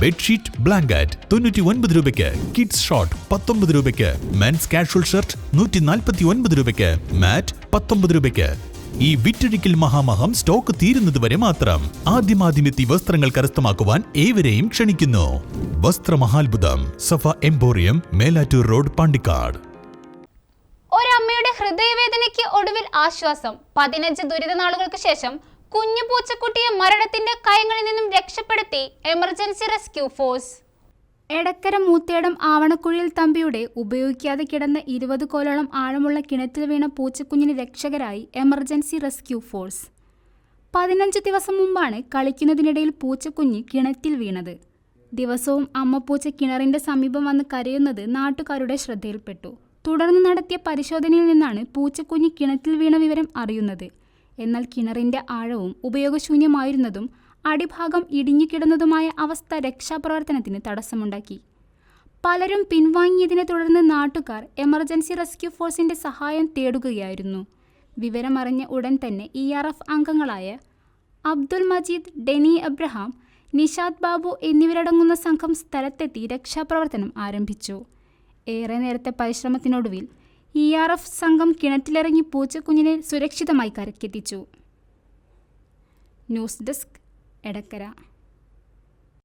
Bedsheet blanket തൊണ്ണൂറ്റി ഒൻപത് രൂപയ്ക്ക് കിഡ്സ് ഷോർട്ട് പത്തൊമ്പത് രൂപയ്ക്ക് മെൻസ് കാഷ്വൽ ഷർട്ട് നൂറ്റി നാൽപ്പത്തി ഒൻപത് രൂപയ്ക്ക് മാറ്റ് പത്തൊമ്പത് രൂപയ്ക്ക്. ഈ വിറ്റഴിക്കൽ മഹാമഹം സ്റ്റോക്ക് തീരുന്നതുവരെ മാത്രം ആദ്യമാദ്യമെത്തി വസ്ത്രങ്ങൾ കരസ്ഥമാക്കുവാൻ ഏവരെയും ക്ഷണിക്കുന്നു. വസ്ത്രമഹാത്ഭുതം സഫ എംപോറിയം മേലാറ്റൂർ റോഡ് പാണ്ടിക്കാട്. ഒരമ്മയുടെ ഹൃദയവേദനയ്ക്ക് ഒടുവിൽ ആശ്വാസം. പതിനഞ്ച് ദുരിത നാളുകൾക്ക് ശേഷം കുഞ്ഞു പൂച്ചക്കുട്ടിയെ മരണത്തിന്റെ കയങ്ങളിൽ നിന്നും രക്ഷപ്പെടുത്തി emergency rescue force. Edakkara Moothedam ആവണക്കുഴിയിൽ തമ്പിയുടെ ഉപയോഗിക്കാതെ കിടന്ന ഇരുപത് കോലോളം ആഴമുള്ള കിണറ്റിൽ വീണ പൂച്ചക്കുഞ്ഞിന് രക്ഷകരായി എമർജൻസി റെസ്ക്യൂ ഫോഴ്സ്. പതിനഞ്ച് ദിവസം മുമ്പാണ് കളിക്കുന്നതിനിടയിൽ പൂച്ചക്കുഞ്ഞ് കിണറ്റിൽ വീണത്. ദിവസവും അമ്മ പൂച്ച കിണറിന്റെ സമീപം വന്ന് കരയുന്നത് നാട്ടുകാരുടെ ശ്രദ്ധയിൽപ്പെട്ടു. തുടർന്ന് നടത്തിയ പരിശോധനയിൽ നിന്നാണ് പൂച്ചക്കുഞ്ഞ് കിണറ്റിൽ വീണ വിവരം അറിയുന്നത്. എന്നാൽ കിണറിന്റെ ആഴവും ഉപയോഗശൂന്യമായിരുന്നതും അടിഭാഗം ഇടിഞ്ഞുകിടന്നതുമായ അവസ്ഥ രക്ഷാപ്രവർത്തനത്തിന് തടസ്സമുണ്ടാക്കി. പലരും പിൻവാങ്ങിയതിനെ തുടർന്ന് നാട്ടുകാർ എമർജൻസി റെസ്ക്യൂ ഫോഴ്സിന്റെ സഹായം തേടുകയായിരുന്നു. വിവരമറിഞ്ഞ ഉടൻ തന്നെ ഇ ആർ എഫ് അംഗങ്ങളായ അബ്ദുൽ മജീദ് ഡെനി അബ്രഹാം നിഷാദ് ബാബു എന്നിവരടങ്ങുന്ന സംഘം സ്ഥലത്തെത്തി രക്ഷാപ്രവർത്തനം ആരംഭിച്ചു. ഏറെ നേരത്തെ പരിശ്രമത്തിനൊടുവിൽ ഇ ആർ എഫ് സംഘം കിണറ്റിലിറങ്ങി പൂച്ചക്കുഞ്ഞിനെ സുരക്ഷിതമായി കരക്കെത്തിച്ചു. News desk Edakkara.